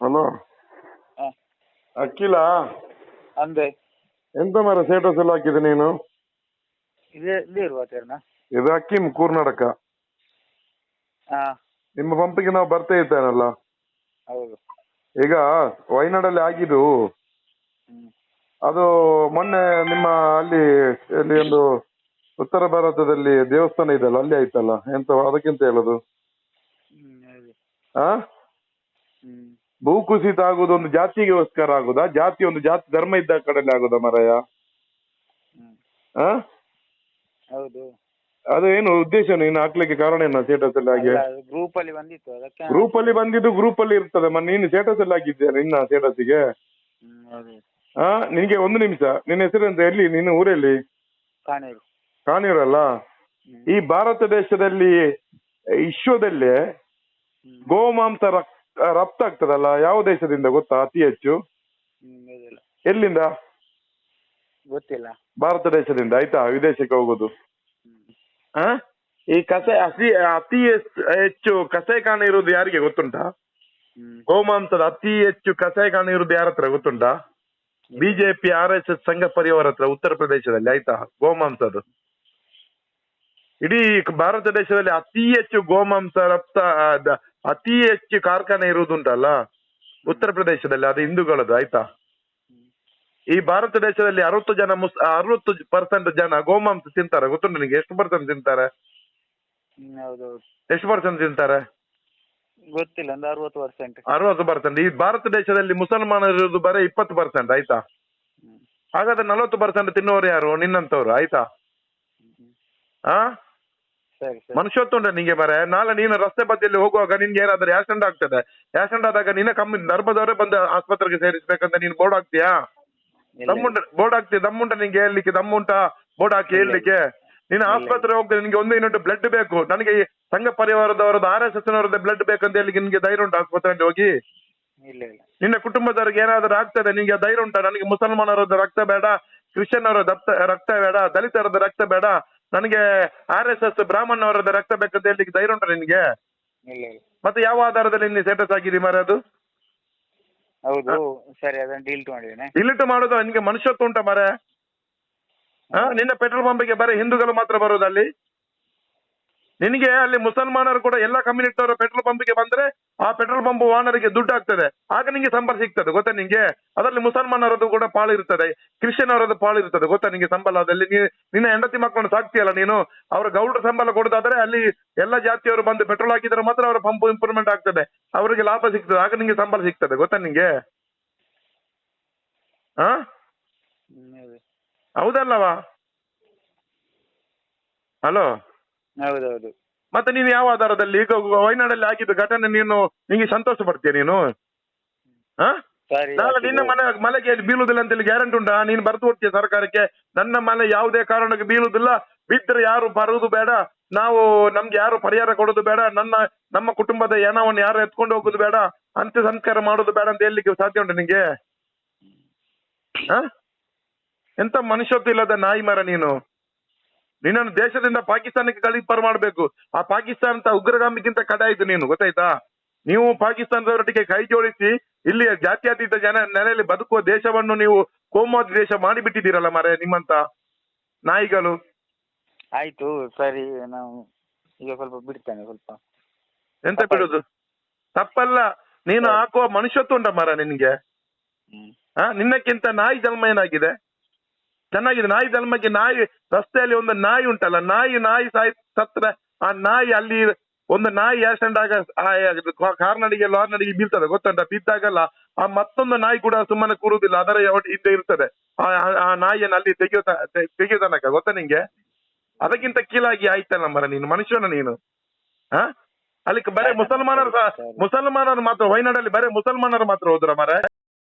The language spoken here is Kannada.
ಹಲೋ. ಹಾ. ಅಕ್ಕಿಲ ಅಂದೆ. ಎಂತ ಮರ ಸ್ಟೇಟಸ್ ಎಲ್ಲ ಹಾಕಿದೆ ನೀನು? ಇದೇ ಇರುವ ಅಕ್ಕಿ ಕೂರ್ನಾಟಕ ಹಾ ನಿಮ್ಮ ಪಂಪಿಗೆ ನಾವು ಬರ್ತಾ ಇದ್ದೇನಲ್ಲ? ಹೌದು. ಈಗ ವಯನಾಡಲ್ಲಿ ಆಗಿದ್ದು ಹ್ಮ್. ಅದು ಮೊನ್ನೆ ನಿಮ್ಮ ಅಲ್ಲಿ ಅಲ್ಲಿ ಒಂದು ಉತ್ತರ ಭಾರತದಲ್ಲಿ ದೇವಸ್ಥಾನ ಇದೆಯಲ್ಲ ಅಲ್ಲಿ ಆಯ್ತಲ್ಲ? ಎಂತ ಅದಕ್ಕಿಂತ ಹೇಳೋದು? ಹ್ಮ್ ಆ? ಹ್ಮ್. ಭೂಕುಸಿತ ಆಗುದು ಒಂದು ಜಾತಿಗೋಸ್ಕರ ಆಗುದಾ? ಜಾತಿ ಒಂದು ಜಾತಿ ಧರ್ಮ ಇದ್ದ ಕಡೆಯಲ್ಲಿ ಆಗುದಾ ಮರಯ? ಹೌದು. ಅದು ಏನು ಉದ್ದೇಶ ನೀನು ಹಾಕ್ಲಿಕ್ಕೆ ಕಾರಣ ಏನು ಸ್ಟೇಟಸ್ ಅಲ್ಲಿ ಹಾಗೆ? ಗ್ರೂಪ್ ಅಲ್ಲಿ ಬಂದಿತ್ತು ಅದಕ್ಕೆ ಗ್ರೂಪ್ ಅಲ್ಲಿ ಬಂದಿದ್ದು ಗ್ರೂಪ್ ಅಲ್ಲಿ ಇರ್ತದೆ. ಮನ್ ನೀನು ಸ್ಟೇಟಸ್ ಅಲ್ಲಿ ಹಾಕಿದ್ದೆ ನಿನ್ನ ಸ್ಟೇಟಸ್ಗೆ? ಹಾ ನಿನಗೆ ಒಂದು ನಿಮಿಷ. ನಿನ್ನ ಹೆಸರು ಅಂತ ಎಲ್ಲಿ? ನಿನ್ನ ಊರಲ್ಲಿ? ಕಾಣೂರು. ಕಾಣಿರಲ್ಲ? ಈ ಭಾರತ ದೇಶದಲ್ಲಿ ವಿಶ್ವದಲ್ಲೇ ಗೋಮಾಂಸ ಗೋಮಾಂಸ ರಕ್- ರಫ್ತಾಗ್ತದಲ್ಲ ಯಾವ ದೇಶದಿಂದ ಗೊತ್ತಾ? ಅತಿ ಹೆಚ್ಚು? ಹ್ಮ್ ಗೊತ್ತಿಲ್ಲ. ಎಲ್ಲಿಂದ? ಗೊತ್ತಿಲ್ಲ. ಭಾರತ ದೇಶದಿಂದ ಆಯ್ತಾ? ವಿದೇಶಕ್ಕೆ ಹೋಗೋದು. ಹ್ಮ್. ಆ? ಈ ಕಸ ಅತಿ ಅತಿ ಹೆಚ್ಚು- ಹೆಚ್ಚು ಕಾಣ ಇರುವುದು ಯಾರಿಗೆ ಗೊತ್ತುಂಟಾ? ಹ್ಮ್. ಗೋಮಾಂಸದ ಅತಿ ಹೆಚ್ಚು ಕಸಾಯಿಖಾನೆ ಇರುವುದು ಯಾರ ಹತ್ರ ಗೊತ್ತುಂಟಾ? ಬಿಜೆಪಿ ಆರ್ ಎಸ್ ಎಸ್ ಸಂಘ ಪರಿವಾರ ಹತ್ರ ಉತ್ತರ ಪ್ರದೇಶದಲ್ಲಿ ಆಯ್ತಾ? ಗೋಮಾಂಸದು ಇಡೀ ಭಾರತ ದೇಶದಲ್ಲಿ ಅತಿ ಹೆಚ್ಚು ಗೋಮಾಂಸ ರಫ್ತ ಅತಿ ಹೆಚ್ಚು ಕಾರ್ಖಾನೆ ಇರುವುದುಂಟಲ್ಲ? ಉತ್ತರ ಪ್ರದೇಶದಲ್ಲಿ ಅದು ಹಿಂದೂಗಳದ್ದು ಆಯ್ತಾ? ಈ ಭಾರತ ದೇಶದಲ್ಲಿ ಅರವತ್ತು ಜನ ಮುಸ್ ಅರವತ್ತು ಪರ್ಸೆಂಟ್ ಜನ ಗೋಮಾಂಸ ತಿಂತಾರೆ. ಗೊತ್ತುಂಟು ನಿಮಗೆ ಎಷ್ಟು ಪರ್ಸೆಂಟ್ ತಿಂತಾರೆ? ಎಷ್ಟು ಪರ್ಸೆಂಟ್ ತಿಂತಾರೆ? ಗೊತ್ತಿಲ್ಲ ಒಂದು ಅರವತ್ತು ಪರ್ಸೆಂಟ್ ಅರವತ್ತು ಪರ್ಸೆಂಟ್ ಈ ಭಾರತ ದೇಶದಲ್ಲಿ ಮುಸಲ್ಮಾನರು ಇರೋದು ಬರೀ ಇಪ್ಪತ್ತು ಪರ್ಸೆಂಟ್ ಆಯ್ತಾ? ಹಾಗಾದ್ರೆ ನಲವತ್ತು ಪರ್ಸೆಂಟ್ ತಿನ್ನೋರು ಯಾರು? ನಿನ್ನಂತವ್ರು ಆಯ್ತಾ. ಆ? ಸರಿ ಸರಿ. ಮನುಷ್ಯತ್ವ ಉಂಟ ನಿಂಗೆ ಮರೆ ನಾಳೆ ನೀನು ರಸ್ತೆ ಬದಿಯಲ್ಲಿ ಹೋಗುವಾಗ ನಿನ್ಗೆ ಏನಾದ್ರೆ ಆಕ್ಸಿಡೆಂಟ್ ಆಗ್ತದೆ. ಆಕ್ಸಿಡೆಂಟ್ ಆದಾಗ ನಿನ್ನ ಕಮ್ಮಿ ಧರ್ಮದವರೇ ಬಂದು ಆಸ್ಪತ್ರೆಗೆ ಸೇರಿಸ್ಬೇಕಂತ ನೀನು ಬೋರ್ಡ್ ಹಾಕ್ತೀಯಾ? ಇಲ್ಲ, ದಮ್ಮುಂಟ ಬೋರ್ಡ್ ಹಾಕ್ತೀಯ ದಮ್ಮುಂಟ ನಿಂಗೆ ಹೇಳಲಿಕ್ಕೆ ದಮ್ಮುಂಟಾ ಬೋರ್ಡ್ ಹಾಕಿ ಹೇಳಲಿಕ್ಕೆ? ನೀನು. ಆಸ್ಪತ್ರೆ ಹೋಗ್ತೀನಿ ನಿನ್ಗೆ ಒಂದು ಯೂನಿಟ್ ಬ್ಲಡ್ ಬೇಕು. ನನಗೆ ಈ ಸಂಘ ಪರಿವಾರದವರದ್ದು ಆರ್ ಎಸ್ ಎಸ್ ನವರದ್ದು ಬ್ಲಡ್ ಬೇಕಂತ ಹೇಳಿ ನಿನ್ಗೆ ಧೈರ್ಯ ಉಂಟು ಆಸ್ಪತ್ರೆಯಲ್ಲಿ ಹೋಗಿ? ಇಲ್ಲ ಇಲ್ಲ. ನಿನ್ನ ಕುಟುಂಬದವರಿಗೆ ಏನಾದರೂ ಆಗ್ತದೆ? ನಿಂಗೆ ಧೈರ್ಯ ಉಂಟಾ? ನನಗೆ ಮುಸಲ್ಮಾನರದ್ದು ರಕ್ತ ಬೇಡ ಕ್ರಿಶ್ಚಿಯನ್ ಅವರ ದತ್ತ ರಕ್ತ ಬೇಡ ದಲಿತರದ್ದು ರಕ್ತ ಬೇಡ. ನನಗೆ ಆರ್ ಎಸ್ ಎಸ್ ಬ್ರಾಹ್ಮಣವರದ್ದು ರಕ್ತ ಬೇಕಂತ ಹೇಳಿ ಧೈರ್ಯ ಉಂಟಾ ನಿನ್ಗೆ? ಇಲ್ಲ ಇಲ್ಲ. ಮತ್ತೆ ಯಾವ ಆಧಾರದಲ್ಲಿ ನೀನ್ ಸ್ಟೇಟಸ್ ಆಗಿದೀ ಮಾರ ಅದು? ಹೌದು ಸರಿ ಅದನ್ನ ಡಿಲೀಟ್ ಮಾಡಿದ್ದೇನೆ. ಡಿಲೀಟ್ ಮಾಡೋದು? ನಿನ್ಗೆ ಮನುಷ್ಯತ್ವ ಉಂಟ ಮಾರೆ? ನಿನ್ನ ಪೆಟ್ರೋಲ್ ಪಂಪಿಗೆ ಬರೀ ಹಿಂದೂಗಳು ಮಾತ್ರ ಬರೋದು ಅಲ್ಲಿ ನಿನಗೆ ಅಲ್ಲಿ ಮುಸಲ್ಮಾನರು ಕೂಡ ಎಲ್ಲ ಕಮ್ಯುನಿಟಿ ಅವರ ಪೆಟ್ರೋಲ್ ಪಂಪಿಗೆ ಬಂದ್ರೆ ಆ ಪೆಟ್ರೋಲ್ ಪಂಪ್ ಓನರ್ಗೆ ದುಡ್ಡು ಆಗ್ತದೆ ಆಗ ನಿಂಗೆ ಸಂಬಳ ಸಿಗ್ತದೆ ಗೊತ್ತಾ ನಿಂಗೆ? ಅದರಲ್ಲಿ ಮುಸಲ್ಮಾನರದ್ದು ಕೂಡ ಪಾಳು ಇರ್ತದೆ ಕ್ರಿಶ್ಚಿಯನ್ ಅವರದ್ದು ಪಾಳು ಇರ್ತದೆ ಗೊತ್ತಾ ನಿಂಗೆ ಸಂಬಳದಲ್ಲಿ ನೀ ನಿನ್ನ ಹೆಂಡತಿ ಮಕ್ಕಳನ್ನು ಸಾಕ್ತಿಯಲ್ಲ ನೀನು? ಅವರ ಗೌಡ್ರ ಸಂಬಳ ಕೊಡೋದಾದ್ರೆ ಅಲ್ಲಿ ಎಲ್ಲ ಜಾತಿಯವರು ಬಂದು ಪೆಟ್ರೋಲ್ ಹಾಕಿದ್ರೆ ಮಾತ್ರ ಅವರ ಪಂಪ್ ಇಂಪ್ರೂವ್ಮೆಂಟ್ ಆಗ್ತದೆ. ಅವರಿಗೆ ಲಾಭ ಸಿಗ್ತದೆ ಆಗ ನಿಂಗೆ ಸಂಬಳ ಸಿಗ್ತದೆ ಗೊತ್ತಾ ನಿಂಗೆ? ಹಾ ಹೌದಲ್ಲವಾ? ಹಲೋ? ಹೌದೌದು. ಮತ್ತೆ ನೀನು ಯಾವ ಆಧಾರದಲ್ಲಿ? ಈಗ ವಯನಾಡಲ್ಲಿ ಆಗಿದ್ದ ಘಟನೆ ನೀನು ನಿಂಗೆ ಸಂತೋಷ ಪಡ್ತೀಯ ನೀನು? ಹಾ? ಸರಿ ನಾಳೆ ನಿನ್ನ ಮನೆ ಮನೆಗೆ ಬೀಳುದಿಲ್ಲ ಅಂತೇಳಿ ಗ್ಯಾರಂಟಿ ಉಂಟಾ? ನೀನು ಬರ್ದು ಕೊಡ್ತೀಯ ಸರ್ಕಾರಕ್ಕೆ? ನನ್ನ ಮನೆ ಯಾವುದೇ ಕಾರಣಕ್ಕೆ ಬೀಳುದಿಲ್ಲ ಬಿದ್ದರೆ ಯಾರು ಬರುವುದು ಬೇಡ. ನಾವು ನಮ್ಗೆ ಯಾರು ಪರಿಹಾರ ಕೊಡೋದು ಬೇಡ. ನನ್ನ ನಮ್ಮ ಕುಟುಂಬದ ಏನವನ್ನು ಯಾರು ಎತ್ಕೊಂಡು ಹೋಗುದು ಬೇಡ. ಅಂತ್ಯ ಸಂಸ್ಕಾರ ಮಾಡೋದು ಬೇಡ ಅಂತ ಹೇಳಲಿಕ್ಕೆ ಸಾಧ್ಯ ಉಂಟು ನಿಂಗೆ? ಹ? ಎಂತ ಮನುಷ್ಯತ್ವ ಇಲ್ಲದ ನಾಯಿ ಮರ ನೀನು? ನಿನ್ನನ್ನು ದೇಶದಿಂದ ಪಾಕಿಸ್ತಾನಕ್ಕೆ ಕಳಿಪರ್ ಮಾಡಬೇಕು. ಆ ಪಾಕಿಸ್ತಾನ ಅಂತ ಉಗ್ರಗಾಮಿಗಿಂತ ಕಡಾಯಿತು ನೀನು ಗೊತ್ತಾಯ್ತಾ? ನೀವು ಪಾಕಿಸ್ತಾನದವರೊಟ್ಟಿಗೆ ಕೈ ಜೋಡಿಸಿ ಇಲ್ಲಿ ಜಾತ್ಯತೀತ ಜನ ನೆಲೆಯಲ್ಲಿ ಬದುಕುವ ದೇಶವನ್ನು ನೀವು ಕೋಮಾದ ದೇಶ ಮಾಡಿಬಿಟ್ಟಿದ್ದೀರಲ್ಲ ಮರೆ ನಿಮ್ಮಂತ ನಾಯಿಗಳು. ಆಯ್ತು ಸರಿ ನಾವು ಈಗ ಸ್ವಲ್ಪ ಬಿಡ್ತೇನೆ ಸ್ವಲ್ಪ. ಎಂತ ಬಿಡುದು? ತಪ್ಪಲ್ಲ ನೀನು ಹಾಕುವ ಮನುಷ್ಯತ್ವ ಉಂಟ ಮರ ನಿನ್ಗೆ. ಹಾ ನಿನ್ನಕ್ಕಿಂತ ನಾಯಿ ಜನ್ಮ ಏನಾಗಿದೆ? ಚೆನ್ನಾಗಿದೆ. ನಾಯಿ ಜನ್ಮಕ್ಕೆ ನಾಯಿ ರಸ್ತೆಯಲ್ಲಿ ಒಂದು ನಾಯಿ ಉಂಟಲ್ಲ ನಾಯಿ ನಾಯಿ ಸಾಯ್ ಸತ್ರ ಆ ನಾಯಿ ಅಲ್ಲಿ ಒಂದು ನಾಯಿ ಆಕ್ಸಿಡೆಂಟ್ ಆಗ ಕಾರ್ನಡಿಗೆ ಲಾರ್ನಡಿಗೆ ಬೀಳ್ತದೆ ಗೊತ್ತುಂಟ? ಬಿದ್ದಾಗಲ್ಲ ಆ ಮತ್ತೊಂದು ನಾಯಿ ಕೂಡ ಸುಮ್ಮನೆ ಕೂರುವುದಿಲ್ಲ ಅದರ ಹಿಂದೆ ಇರ್ತದೆ. ಆ ನಾಯಿಯನ್ನು ಅಲ್ಲಿ ತೆಗೆಯೋ ತೆಗೆಯೋ ತನಕ ಗೊತ್ತಾ ನಿಂಗೆ? ಅದಕ್ಕಿಂತ ಕೀಳಾಗಿ ಆಯ್ತಲ್ಲ ಮರ ನೀನು ಮನುಷ್ಯನ ನೀನು. ಹಾ ಅಲ್ಲಿ ಬರೇ ಮುಸಲ್ಮಾನರು ಮುಸಲ್ಮಾನರು ಮಾತ್ರ ವೈನಾಡಲ್ಲಿ ಬರೇ ಮುಸಲ್ಮಾನರು ಮಾತ್ರ ಹೋದ್ರ ಮರ?